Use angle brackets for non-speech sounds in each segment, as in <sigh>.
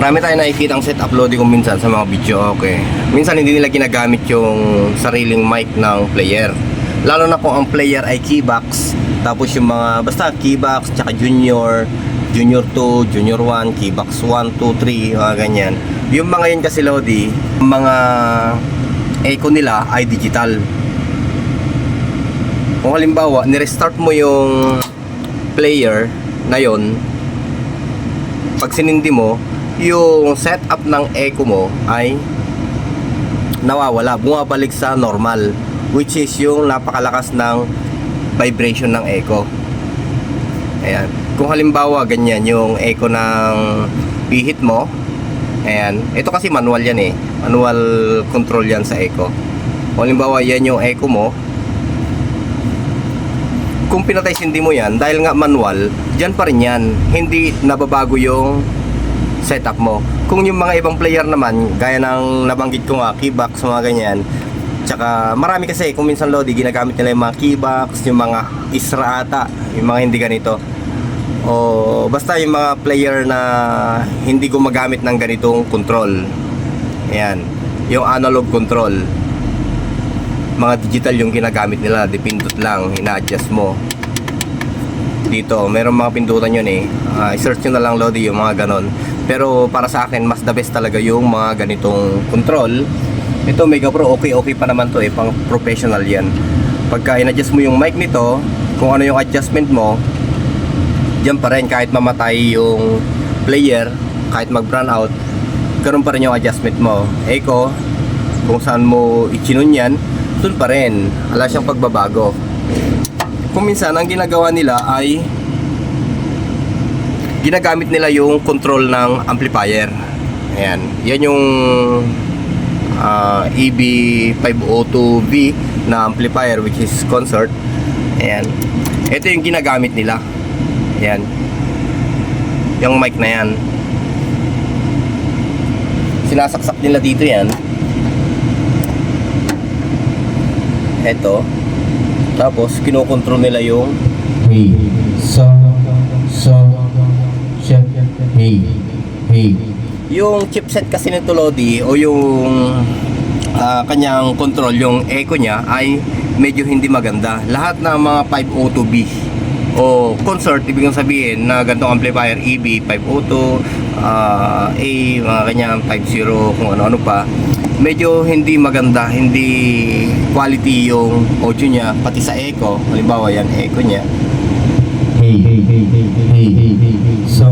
Marami tayong nakikita ang set upload ko minsan sa mga video okay. Minsan hindi nila ginagamit yung sariling mic ng player. Lalo na kung ang player ay keybox, tapos yung mga basta keybox, tsaka junior, junior 2, junior 1, keybox 1, 2, 3, mga ganyan. Yung mga yan kasi Lodi, mga echo nila ay digital. Kung halimbawa, nirestart mo yung player na yon pag sinindi mo, yung setup ng echo mo ay nawawala, bumabalik sa normal which is yung napakalakas ng vibration ng echo. Ayan. Kung halimbawa ganyan yung echo ng pihit mo, ayan. Ito kasi manual yan eh. Manual control yan sa echo. Kung halimbawa yan yung echo mo, kung pinatay sindi mo yan, dahil nga manual, dyan pa rin yan. Hindi nababago yung setup mo. Kung yung mga ibang player naman, gaya ng nabanggit ko nga, keybox, mga ganyan, tsaka marami kasi, kung minsan Lodi, ginagamit nila yung mga keybox, yung mga isra ata, yung mga hindi ganito. O basta yung mga player na hindi gumagamit ng ganitong control. Ayan, yung analog control mga digital yung ginagamit nila dipindot lang ina-adjust mo dito meron mga pindutan yun eh Ah, i-search nyo na lang Lodi yung mga ganon pero para sa akin mas the best talaga yung mga ganitong control. Ito Mega Pro okay okay pa naman to eh. Pang professional yan. Pagka in-adjust mo yung mic nito kung ano yung adjustment mo dyan pa rin kahit mamatay yung player kahit mag brown out ganun pa rin yung adjustment mo. Echo kung saan mo ichinon yan doon pa rin. Wala siyang pagbabago. Kung minsan ang ginagawa nila ay ginagamit nila yung control ng amplifier. Ayan. Yan yung ah, EB502V na amplifier which is concert ayan. Ito yung ginagamit nila. Ayan. Yung mic na yan. Sinasaksak nila dito yan. Eto tapos kinokontrol nila yung Hey, so, so, check, hey, hey. yung chipset kasi nito Lodi o yung ah, kanyang control yung echo niya ay medyo hindi maganda lahat ng mga 502B o concert ibig kong sabihin na ganitong amplifier EB 502 ah, A mga kanyang 50 kung ano-ano pa medyo hindi maganda hindi quality yung audio niya pati sa echo halimbawa yan echo niya Hey, hey, hey, hey, hey, hey, hey, hey. So,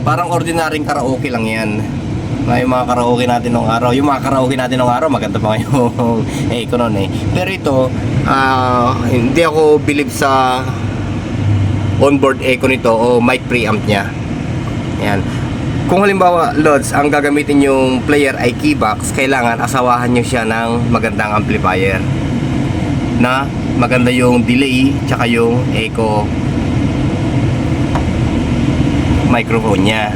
parang ordinaryong karaoke lang yan. Na yung mga karaoke natin nung araw. Yung mga karaoke natin nung araw maganda pa yung <laughs> echo nun eh. Pero ito ah, hindi ako believe sa onboard echo nito o mic preamp niya. Yan. Kung halimbawa Lods ang gagamitin yung player ay keybox kailangan asawahan nyo siya ng magandang amplifier. Na maganda yung delay tsaka yung echo microphone niya.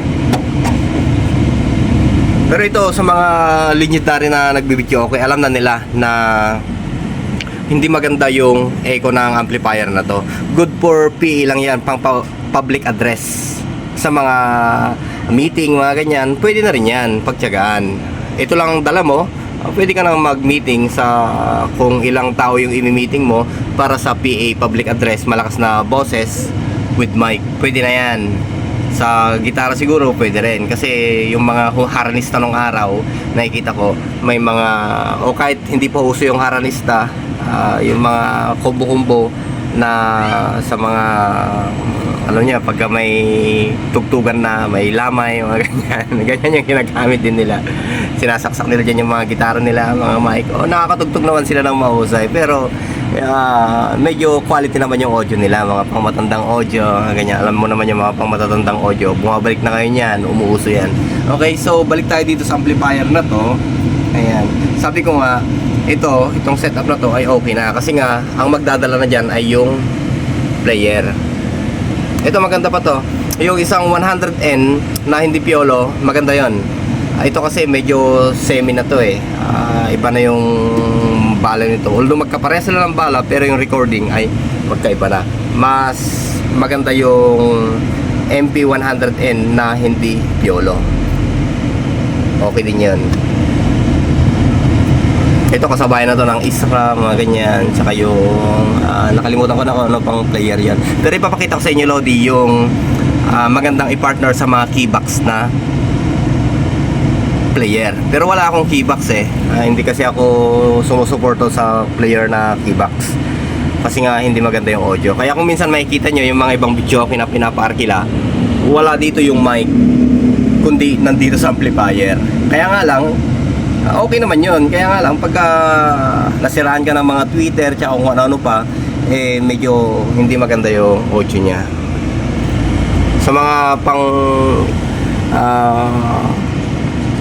Pero ito sa mga legendary na nagbibideo okay alam na nila na hindi maganda yung echo ng amplifier na to. Good for PE lang yan pang pa- public address. Sa mga meeting mga ganyan pwede na rin yan pagtyagaan. Ito lang ang dala mo pwede ka nang mag-meeting sa kung ilang tao yung imi-meeting mo para sa PA public address malakas na boses with mic. Pwede na yan sa gitara siguro pwede rin. Kasi yung mga haranista nung araw nakikita ko may mga o kahit hindi pa uso yung haranista ah, yung mga kumbo-kumbo na sa mga ano niya pagka may tugtugan na may lamay mga <laughs> ganyan. Ganyan yung ginagamit din nila. Sinasaksak nila dyan yung mga gitara nila mga mic. O nakakatugtog naman sila ng mahusay. Pero ah, medyo quality naman yung audio nila mga pangmatandang audio ganyan. Alam mo naman yung mga pangmatatandang audio bumabalik na kayo niyan umuuso yan. Okay so balik tayo dito sa amplifier na to. Ayan. Sabi ko nga ito itong setup na to ay okay na kasi nga ang magdadala na dyan ay yung player. Ito maganda pa to. Yung isang 100N na hindi piolo maganda yon ito kasi medyo semi na to eh Ah, iba na yung bala nito although magkapareha sila ng bala pero yung recording ay magkaiba na mas maganda yung MP100N na hindi piolo Okay din yun. Ito kasabayan na to ng Isra, mga ganyan. Tsaka yung, ah, nakalimutan ko na kung ano pang player yan. Pero ipapakita ko sa inyo, Lodi, yung ah, magandang i-partner sa mga keybox na player. Pero wala akong keybox eh. Ah, hindi kasi ako sumusuporto sa player na keybox. Kasi nga hindi maganda yung audio. Kaya kung minsan makikita nyo yung mga ibang video na pinapaarkila, wala dito yung mic kundi nandito sa amplifier. Kaya nga lang, ah, okay naman yun. Kaya nga lang, pagka nasiraan ka ng mga Twitter tsaka kung ano-ano pa, eh medyo hindi maganda yung audio niya. Sa mga pang ah,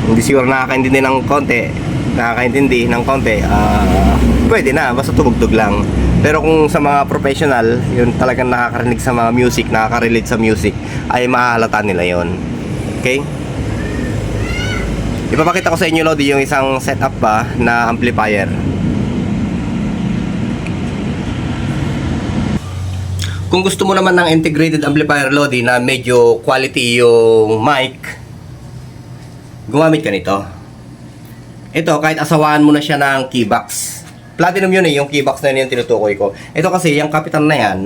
hindi siguro nakakaintindi ng konti, nakakaintindi ng konti, ah, pwede na, basta tumugtog lang. Pero kung sa mga professional, yun talagang nakakarinig sa mga music, nakaka-relate sa music, ay mahahalata nila yon. Okay? Ipapakita ko sa inyo, Lodi, yung isang setup ba na amplifier. Kung gusto mo naman ng integrated amplifier, Lodi, na medyo quality yung mic, gumamit ka nito. Ito, kahit asawaan mo na siya ng keybox. Platinum yun eh, yung keybox na yun yung tinutukoy ko. Ito kasi, yung kapitan na yan,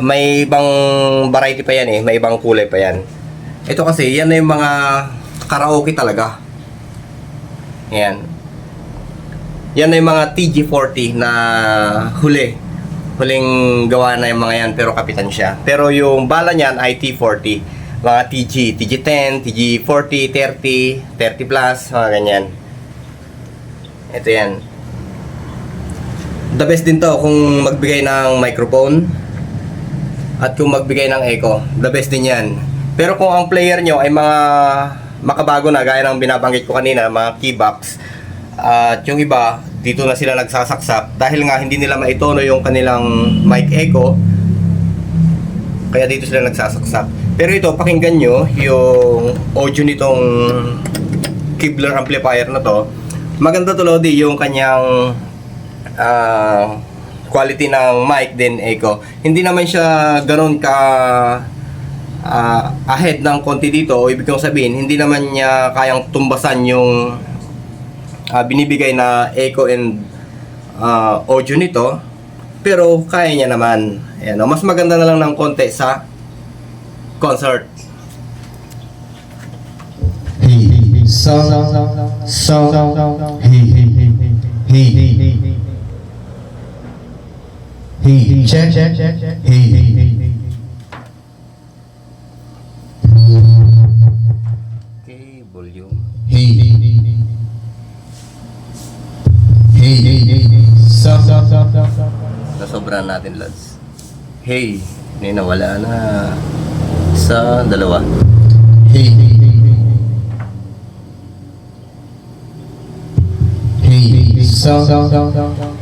may ibang variety pa yan eh, may ibang kulay pa yan. Ito kasi, yan na yung mga karaoke talaga. Yan. Yan na yung mga TG40 na huli. Huling gawa na yung mga yan, pero kapitan siya. Pero yung bala niyan ay T40. Mga TG, TG10, TG40, 30, 30 plus, mga ganyan. Ito yan. The best din to kung magbigay ng microphone at kung magbigay ng echo. The best din yan. Pero kung ang player nyo ay mga makabago na, gaya ng binabanggit ko kanina, mga keybox, at yung iba, dito na sila nagsasaksak dahil nga hindi nila maitono yung kanilang mic echo, kaya dito sila nagsasaksak. Pero ito, pakinggan nyo yung audio nitong Kibler amplifier na to. Maganda to Lodi yung kanyang ah, quality ng mic din echo. Hindi naman siya ganoon ka ah, ahead ng konti dito o ibig kong sabihin hindi naman niya kayang tumbasan yung ah, binibigay na echo and ah, audio nito pero kaya niya naman Ayan, oh, mas maganda na lang ng konti sa concert Hey, so, so, hey, hey, hey, hey, check, check, check, hey, hey, hey. okay volume Hey, hey, hey, hey, hey, hey, nasobran natin lads hey hindi nawala na sa dalawa. Hey, hey, hey, hey, hey, so,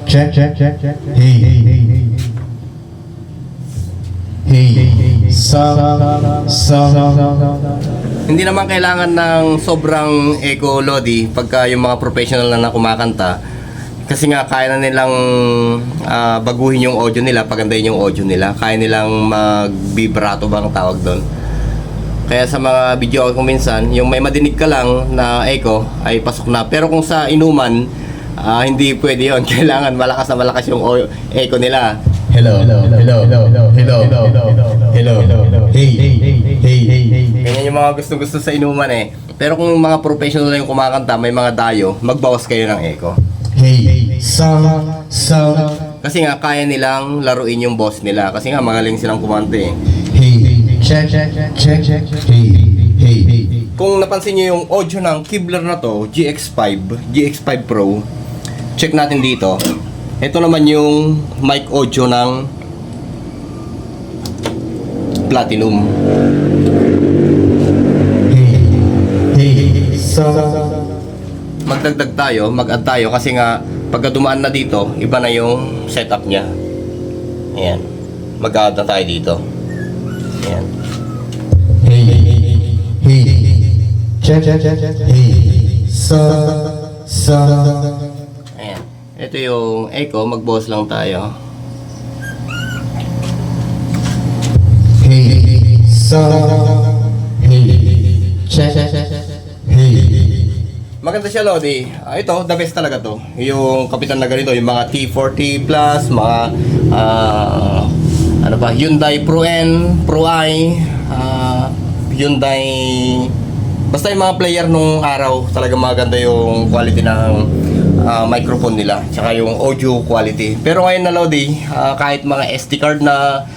check, check, check, check, hey. Hey, so, so, hindi naman kailangan ng sobrang echo lodi pagka yung mga professional na na kumakanta kasi nga kaya na nilang ah, baguhin yung audio nila, pagandahin yung audio nila. Kaya nilang mag-vibrato bang tawag doon. Kaya sa mga video kung minsan, yung may madinig ka lang na echo ay pasok na. Pero kung sa inuman, ah, hindi pwede yon <laughs> Kailangan malakas na malakas yung echo nila. hello, hello, hello, hello, hello, hello, hello, hey, hey, hey, hey, hey. Ganyan yung mga gusto-gusto sa inuman eh. Pero kung mga professional na yung kumakanta, may mga dayo, magbawas kayo ng echo. Hey, so, so, Kasi nga kaya nilang laruin yung boss nila. Kasi nga magaling silang kumanta eh. hey, check, check, check, check, hey, hey, hey. Kung napansin niyo yung audio ng Kibler na to, GX5, GX5 Pro, check natin dito. Ito naman yung mic audio ng Platinum. Hey, hey, so, Magdagdag tayo, mag-add tayo kasi nga pagka dumaan na dito, iba na yung setup niya. Ayan. Mag-add na tayo dito. Ayan. hey, hey, check, check, check, hey, so, so, Ayan. Ito yung echo, mag-boss lang tayo. hey, so, hey, check, check, check, hey, Maganda siya, Lodi. Ah, ito, the best talaga to. Yung kapitan na ganito, yung mga T40 Plus, mga ah, ano ba, Hyundai Pro N, Pro I, ah, Hyundai Basta yung mga player nung araw, talaga maganda yung quality ng ah, microphone nila, tsaka yung audio quality. Pero ngayon na Lodi, ah, kahit mga SD card na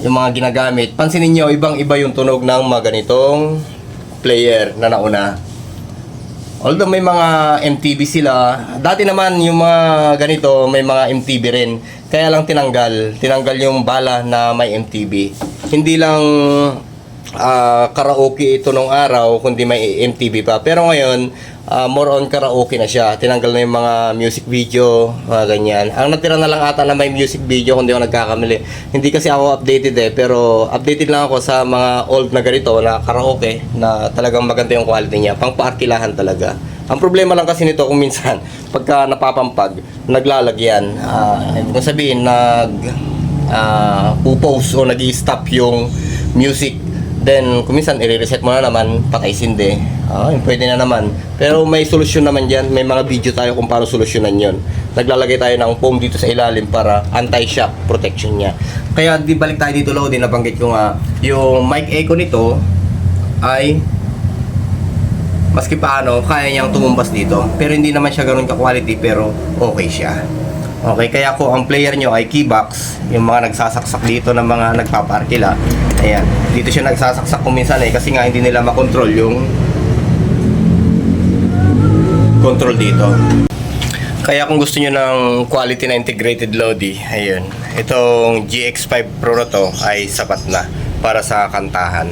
yung mga ginagamit, pansinin nyo, ibang-iba yung tunog ng mga ganitong player na nauna. Although may mga MTV sila, dati naman yung mga ganito may mga MTV rin. Kaya lang tinanggal, tinanggal yung bala na may MTV. Hindi lang ah, karaoke ito nung araw, kundi may MTV pa. Pero ngayon, ah, more on karaoke na siya. Tinanggal na yung mga music video, mga ganyan. Ang natira na lang ata na may music video, kung di ako nagkakamali. Hindi kasi ako updated eh, pero updated lang ako sa mga old na ganito na karaoke, na talagang maganda yung quality niya. Pang paarkilahan talaga. Ang problema lang kasi nito kung minsan, <laughs> pagka napapampag, naglalagyan. Ah, ibig sabihin, nag ah, pupose o nag stop yung music Then, kung minsan, i-reset mo na naman, patay sindi. Ah, yun, pwede na naman. Pero may solusyon naman dyan. May mga video tayo kung paano solusyonan yon. Naglalagay tayo ng foam dito sa ilalim para anti-shock protection niya. Kaya, di balik tayo dito, Lodi, nabanggit ko nga, yung mic echo nito ay maski paano, kaya niyang tumumbas dito. Pero hindi naman siya ganun ka-quality, pero okay siya. Okay, kaya kung ang player nyo ay keybox, yung mga nagsasaksak dito ng mga nagpaparkila, Ayan. Dito siya nagsasaksak kung minsan eh kasi nga hindi nila makontrol yung control dito. Kaya kung gusto niyo ng quality na integrated Lodi, ayun. Itong GX5 Pro na to ay sapat na para sa kantahan.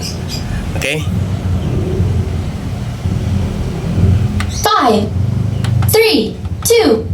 Okay? 5 3 2